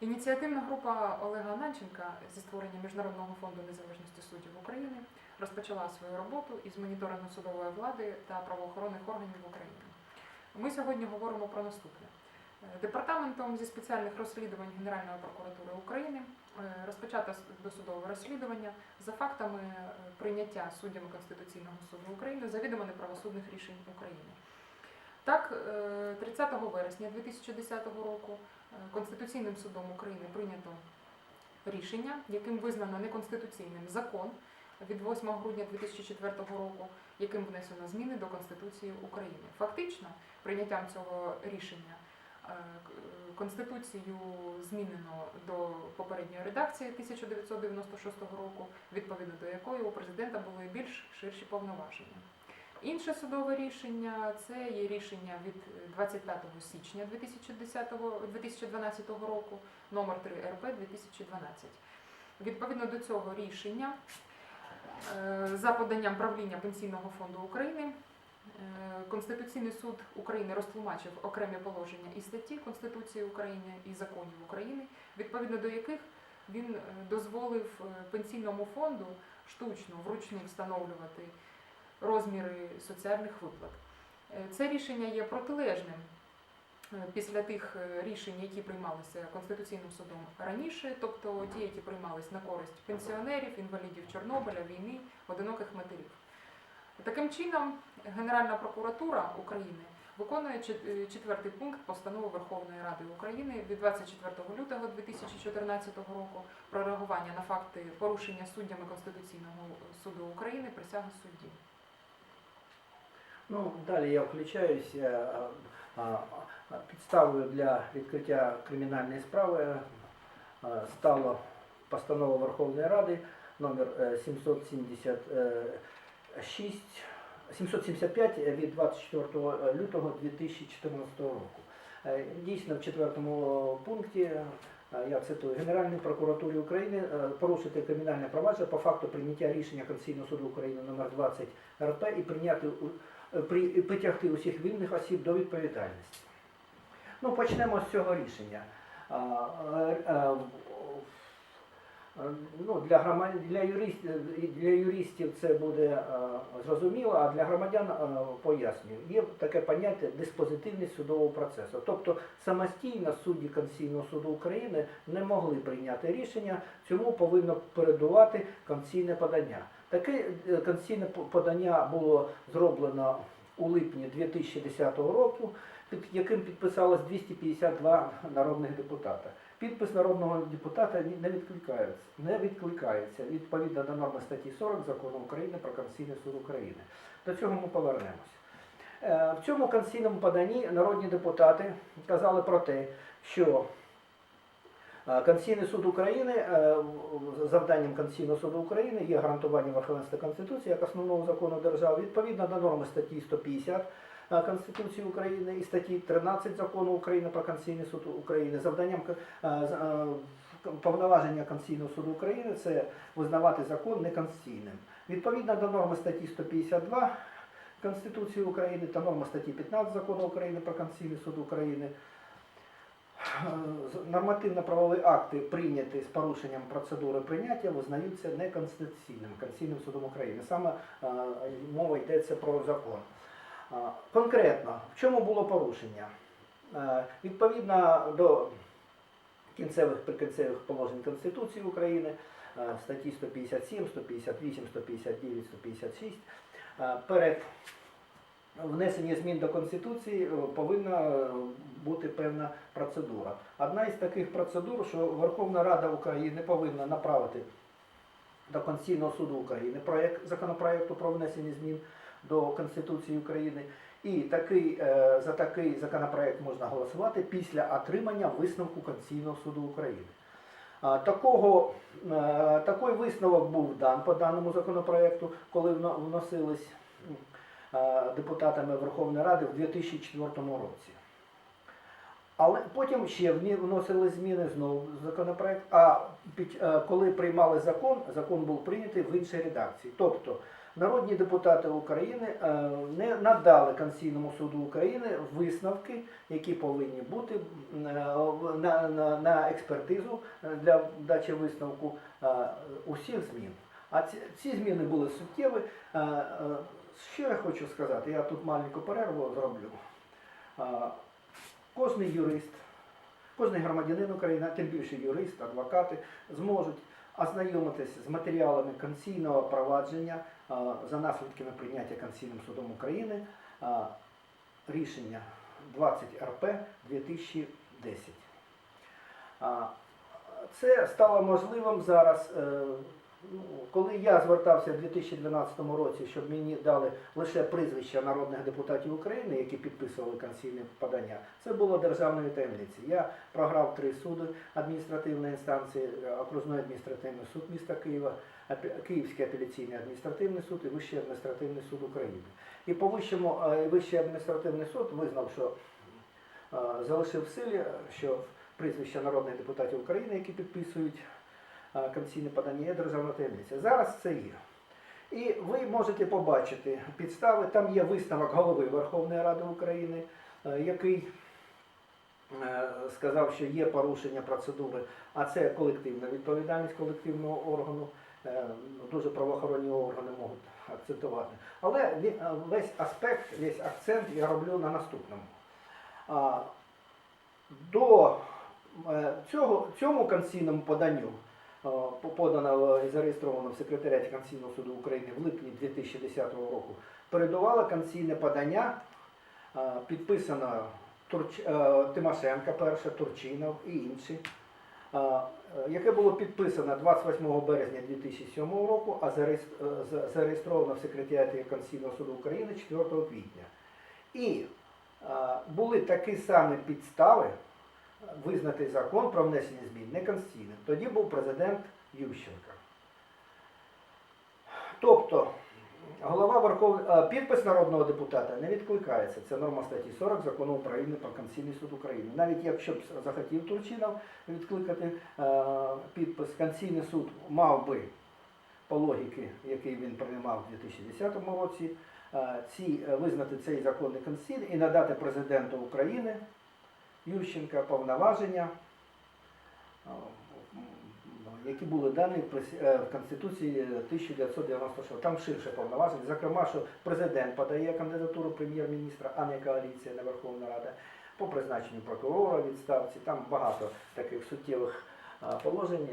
Ініціативна група Олега Ананченка зі створення Міжнародного фонду незалежності суддів України розпочала свою роботу із моніторингу судової влади та правоохоронних органів України. Ми сьогодні говоримо про наступне. Е, Департаментом зі спеціальних розслідувань Генеральної прокуратури України е, розпочато досудове розслідування за фактами е, прийняття суддями Конституційного суду України завідомо неправосудних рішень України. Так, е, 30 вересня 2010 року е, Конституційним судом України прийнято рішення, яким визнано неконституційним закон від 8 грудня 2004 року, яким внесено зміни до Конституції України. Фактично, прийняттям цього рішення е, е, Конституцію змінено до попередньої редакції 1996 року, відповідно до якої у президента були більш ширші повноваження. Інше судове рішення це є рішення від 25 січня 2010, 2012 року, номер 3 РП 2012. Відповідно до цього рішення, е, за поданням правління Пенсійного фонду України, е, Конституційний суд України розтлумачив окремі положення і статті Конституції України і законів України, відповідно до яких він е, дозволив е, пенсійному фонду штучно вручну встановлювати розміри соціальних виплат. Е, Це рішення є протилежним е, після тих е, рішень, які приймалися Конституційним судом раніше, тобто ті, які приймались на користь пенсіонерів, інвалідів Чорнобиля, війни, одиноких матерів. Таким чином, Генеральна прокуратура України виконує четвертий пункт постанови Верховної Ради України від 24 лютого 2014 року про реагування на факти порушення суддями Конституційного суду України присяги суддів. Ну, далі я включаюся. а, Підставою для відкриття кримінальної справи а, стала постанова Верховної Ради номер е, 776, 775 від 24 лютого 2014 року. Е, Дійсно, в четвертому пункті я цитую Генеральній прокуратурі України порушити кримінальне провадження по факту прийняття рішення Конституційного суду України номер 20 РП і прийняти притягти усіх винних осіб до відповідальності. Ну, почнемо з цього рішення. Ну, для, громад... для, юристів, для юристів це буде зрозуміло, а для громадян пояснюю. Є таке поняття диспозитивність судового процесу. Тобто самостійно судді Конституційного суду України не могли прийняти рішення, цьому повинно передувати конституційне подання. Таке е, конституційне подання було зроблено у липні 2010 року, під яким підписалось 252 народних депутата. Підпис народного депутата не відкликається, не відкликається відповідно до норми статті 40 закону України про Конституційний суд України. До цього ми повернемося. Е, В цьому конституційному поданні народні депутати казали про те, що Конституційний суд України е, завданням Конституційного суду України є гарантування верховенства Конституції як основного закону держави відповідно до норми статті 150 е, Конституції України і статті 13 закону України про Конституційний суд України. Завданням е, е, повноваження Конституційного суду України це визнавати закон неконституційним. Відповідно до норми статті 152 Конституції України та норми статті 15 закону України про Конституційний суд України. З- Нормативно-правові акти, прийняті з порушенням процедури прийняття, визнаються неконституційними Конституційним судом України. Саме е, мова йдеться про закон. Е, Конкретно, в чому було порушення? Е, Відповідно до кінцевих прикінцевих положень Конституції України, е, статті 157, 158, 159, 156, е, перед внесення змін до Конституції е, повинна е, бути певна процедура. Одна із таких процедур, що Верховна Рада України повинна направити до Конституційного суду України проект законопроекту про внесення змін до Конституції України. І такий, е, за такий законопроект можна голосувати після отримання висновку Конституційного суду України. Такого, такий висновок був дан по даному законопроекту, коли вно- вносились депутатами Верховної Ради в 2004 році. Але потім ще вносили зміни знову в законопроект. А під, е, коли приймали закон, закон був прийнятий в іншій редакції. Тобто народні депутати України е, не надали Конституційному суду України висновки, які повинні бути е, на, на, на експертизу е, для дачі висновку е, усіх змін. А ці, ці зміни були суттєві. Е, е, Що я хочу сказати? Я тут маленьку перерву зроблю. Е, Кожний юрист, кожний громадянин України, тим більше юрист, адвокати, зможуть ознайомитися з матеріалами конституційного провадження е, за наслідками прийняття Конституційним судом України е, рішення 20 РП 2010. Це стало можливим зараз. Ну, Коли я звертався в 2012 році, щоб мені дали лише прізвища народних депутатів України, які підписували конституційне подання, це було державною таємницею. Я програв три суди адміністративної інстанції, окружний адміністративний суд міста Києва, Київський апеляційний адміністративний суд і Вищий адміністративний суд України. І по вищому е, Вищий адміністративний суд визнав, що е, залишив в силі, що прізвища народних депутатів України, які підписують е, конституційне подання, є державна таємниця. Зараз це є. І ви можете побачити підстави. Там є висновок голови Верховної Ради України, е, який е, сказав, що є порушення процедури, а це колективна відповідальність колективного органу. Е, Дуже правоохоронні органи можуть акцентувати. Але весь аспект, весь акцент я роблю на наступному. До цього, цьому конституційному поданню, е, по- поданого і зареєстровано в секретаріаті Конституційного суду України в липні 2010 року, передувало конституційне подання, е, підписано Турч... е, Тимошенка перша, Турчинов і інші, е, е, яке було підписано 28 березня 2007 року, а зареєс- е, за- зареєстровано в секретаріаті Конституційного суду України 4 квітня. І е, були такі самі підстави визнати закон про внесення змін неконституційним. Тоді був президент Ющенко. Тобто, голова Верховної підпис народного депутата не відкликається. Це норма статті 40 закону України про Конституційний суд України. Навіть якщо б захотів Турчинов відкликати е, підпис, Конституційний суд мав би по логіки, який він приймав у 2010 році, е, ці, е, визнати цей закон неконституційним і надати президенту України Ющенка повноваження, е, які були дані в е, Конституції 1996. Там ширше повноваження, зокрема, що президент подає кандидатуру прем'єр-міністра, а не коаліція, не Верховна Рада, по призначенню прокурора відставці. Там багато таких суттєвих положень.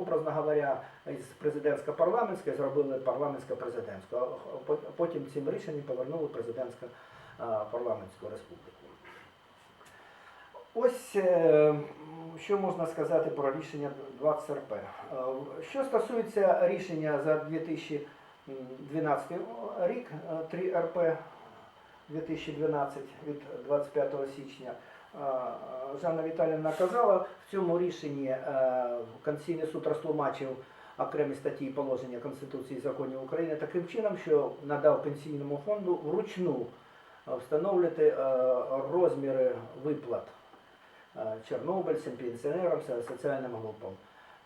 Образно говоря, із президентсько-парламентської зробили парламентсько-президентську, а потім цим рішенням повернули президентсько-парламентську республіку. Ось е, що можна сказати про рішення 20 РП. Е, Що стосується рішення за 2012 рік, е, 3 РП 2012 від 25 січня, е, Жанна Віталіївна казала, в цьому рішенні е, Конституційний суд розтлумачив окремі статті і положення Конституції і законів України таким чином, що надав пенсійному фонду вручну е, встановлювати е, розміри виплат е, чорнобильцям, пенсіонерам, соціальним групам.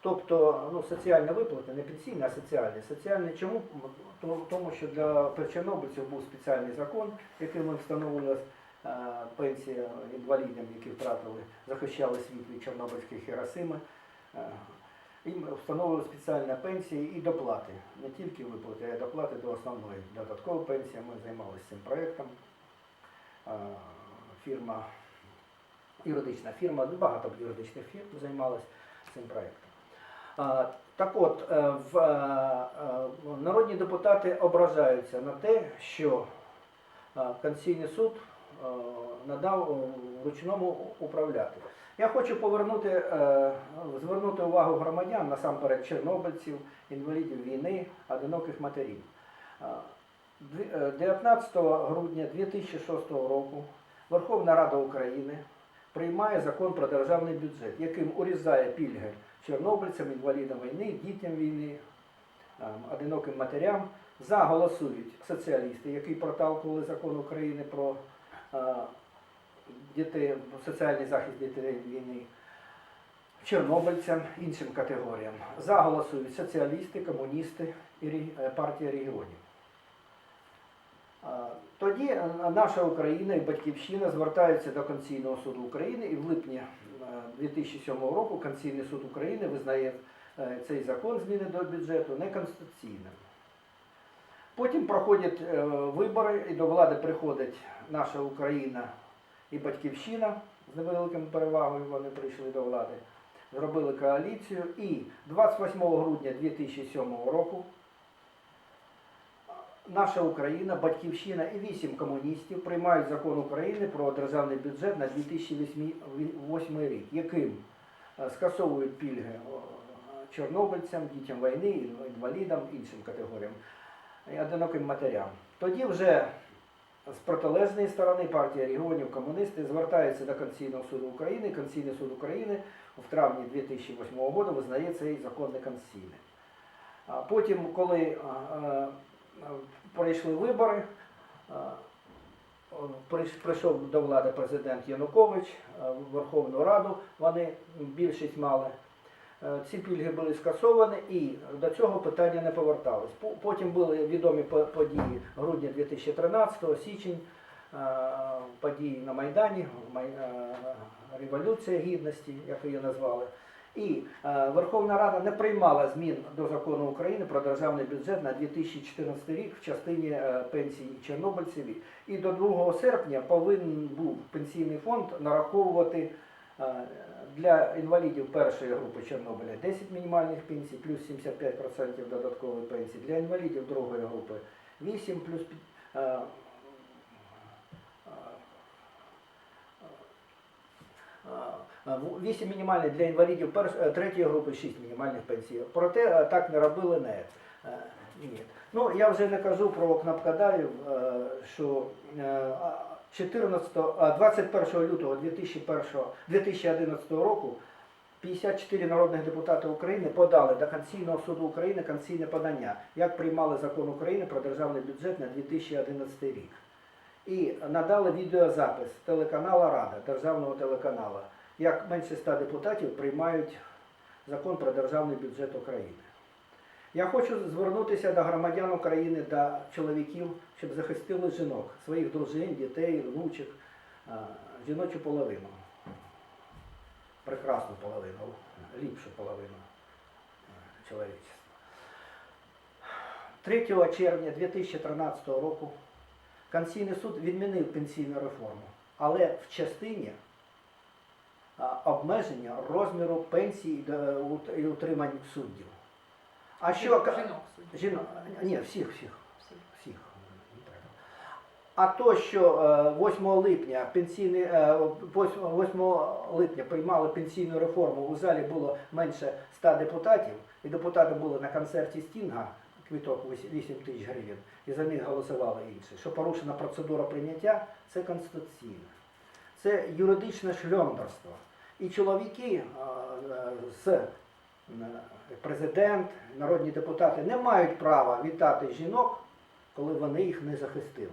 Тобто ну, соціальні виплати, не пенсійні, а соціальні. Соціальні чому? Тому що для чорнобильців був спеціальний закон, яким встановлювалася е, пенсія інвалідам, які втратили, захищали світ від чорнобильських Хіросими. Е, Їм встановили спеціальні пенсії і доплати. Не тільки виплати, а й доплати до основної. Додаткова пенсія. Ми займалися цим проєктом. Е, Фірма юридична фірма, багато юридичних фірм займалась цим проєктом. Так от, е, в, е, е, народні депутати ображаються на те, що Конституційний суд надав ручному управляти. Я хочу повернути, звернути увагу громадян, насамперед чорнобильців, інвалідів війни, одиноких матерів. Е, дві- е, 19 грудня 2006 року Верховна Рада України приймає закон про державний бюджет, яким урізає пільги чорнобильцям, інвалідам війни, дітям війни, ем, одиноким матерям. За голосують соціалісти, які проталкували закон України про е, дітей, соціальний захист дітей війни. чорнобильцям, іншим категоріям. За голосують соціалісти, комуністи і е, партія регіонів. Тоді е, наша Україна і Батьківщина звертаються до Конституційного суду України і в липні е, 2007 року Конституційний суд України визнає е, цей закон зміни до бюджету неконституційним. Потім проходять е, вибори і до влади приходить наша Україна і Батьківщина з невеликими перевагою вони прийшли до влади, зробили коаліцію і 28 грудня 2007 року наша Україна, Батьківщина і вісім комуністів приймають закон України про державний бюджет на 2008 рік, яким е, скасовують пільги чорнобильцям, дітям війни, інвалідам, іншим категоріям одиноким матерям. Тоді вже з протилежної сторони партія регіонів комуністи звертаються до Конституційного суду України. Конституційний суд України в травні 2008 року визнає цей закон неконституційним. Потім, коли а, а, пройшли вибори, прийш- прийшов до влади президент Янукович, Верховну Раду вони більшість мали. Е, Ці пільги були скасовані і до цього питання не поверталось. Потім були відомі події грудня 2013, січень, е, події на Майдані, е, Революція Гідності, як її назвали. І е, Верховна Рада не приймала змін до закону України про державний бюджет на 2014 рік в частині е, пенсій чорнобильців. І до 2 серпня повинен був пенсійний фонд нараховувати е, для інвалідів першої групи Чорнобиля 10 мінімальних пенсій, плюс 75% додаткової пенсії. Для інвалідів другої групи 8 плюс е, е, е, 8 мінімальних для інвалідів е, третьої групи 6 мінімальних пенсій. Проте е, так не робили не. е, Ні. Ну, я вже не кажу про кнопкодавів, е, що е, 14, 21 лютого 2001, 2011 року 54 народних депутати України подали до Конституційного суду України конституційне подання, як приймали закон України про державний бюджет на 2011 рік. І надали відеозапис телеканала Рада, державного телеканалу, як менше 100 депутатів приймають закон про державний бюджет України. Я хочу звернутися до громадян України, до чоловіків, щоб захистили жінок, своїх дружин, дітей, внучок, жіночу половину. Прекрасну половину, ліпшу половину чоловічества. 3 червня 2013 року Конституційний суд відмінив пенсійну реформу, але в частині обмеження розміру пенсій і, е, утримань суддів. А що Жінок. Жінок, ні, всіх, всіх, всіх. А то, що е, 8 липня пенсійний, е, 8 8 липня приймали пенсійну реформу, у залі було менше 100 депутатів, і депутати були на концерті Стінга, квіток 8 тисяч гривень, і за них голосували інші. Що порушена процедура прийняття, це конституційно. Це юридичне шльондарство. І чоловіки е, з е, президент, народні депутати не мають права вітати жінок, коли вони їх не захистили.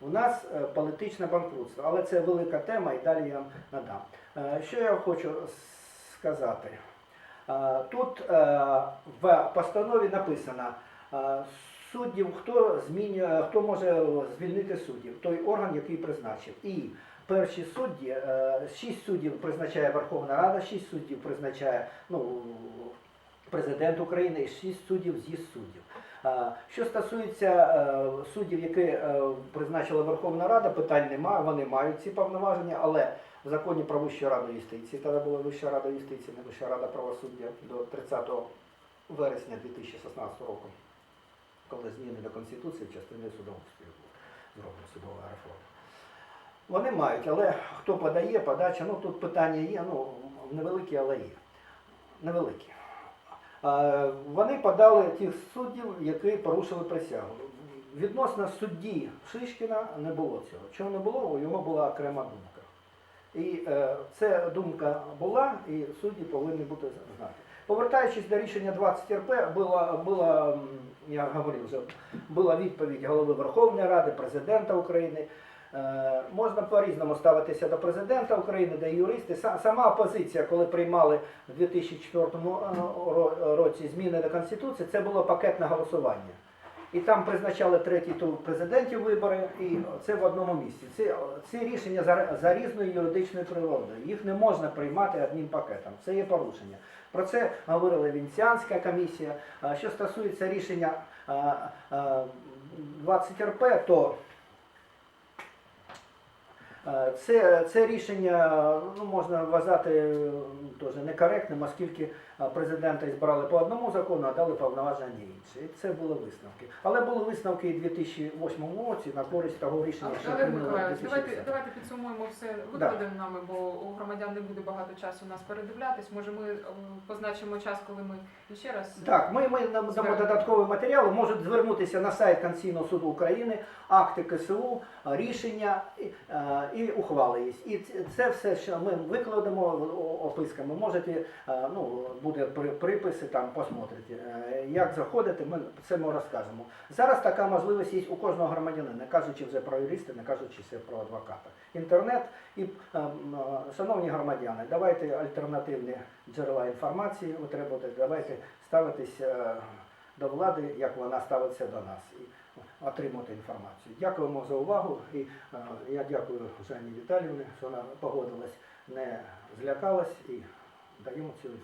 У нас е, політичне банкрутство, але це велика тема і далі я вам надам. Що я хочу сказати? Тут в постанові написано, суддів, хто змінює, хто може звільнити суддів, той орган, який призначив. І перші судді, е, шість суддів призначає Верховна Рада, шість суддів призначає ну, президент України і шість суддів з'їзд суддів. Е, Що стосується е, суддів, які призначила Верховна Рада, питань немає, вони мають ці повноваження, але в законі про Вищу раду юстиції, тоді була Вища рада юстиції, не Вища рада правосуддя до 30 вересня 2016 року, коли зміни до Конституції в частині судоустрою були зроблена судова реформа. Вони мають, але хто подає, подача, ну тут питання є, ну невеликі, але є. Невеликі. Вони подали тих суддів, які порушили присягу. Відносно судді Шишкіна не було цього. Чого не було? У нього була окрема думка. І е, ця думка була, і судді повинні бути знати. Повертаючись до рішення 20 РП, була, була я говорив вже, була відповідь голови Верховної Ради, президента України. Е, Можна по-різному ставитися до президента України, до юристи. Сама опозиція, коли приймали в 2004 е, році зміни до Конституції, це було пакетне голосування. І там призначали третій тур президентів вибори, і це в одному місці. Ці, ці рішення за, за різною юридичною природою. Їх не можна приймати одним пакетом. Це є порушення. Про це говорила Венеціанська комісія. Що стосується рішення а, а, 20 РП, то Це, це рішення ну, можна вважати е, теж некоректним, оскільки е, президента збирали по одному закону, а дали повноваження інші. І це були висновки. Але були висновки і в 2008 році на користь того рішення, що Миколаївич, давайте, давайте підсумуємо все викладемо нами, бо у громадян не буде багато часу нас передивлятись. Може, ми е, позначимо час, коли ми ще раз Так, ми, ми Звернення. додаткові матеріали, можуть звернутися на сайт Конституційного суду України, акти КСУ, е, рішення і, е, і ухвали. І це все, що ми викладемо описками. Можете, е, ну, буде приписи, там посмотрите. Як заходити, ми це ми розкажемо. Зараз така можливість є у кожного громадянина, не кажучи вже про юриста, не кажучи ще про адвоката. Інтернет і, е, м, е, шановні громадяни, давайте альтернативні джерела інформації витребувати, давайте ставитись е, до влади, як вона ставиться до нас, отримати інформацію. Дякуємо за увагу. І е, я дякую Жанні Віталіївні, що вона погодилась, не злякалась і даємо цю інформацію.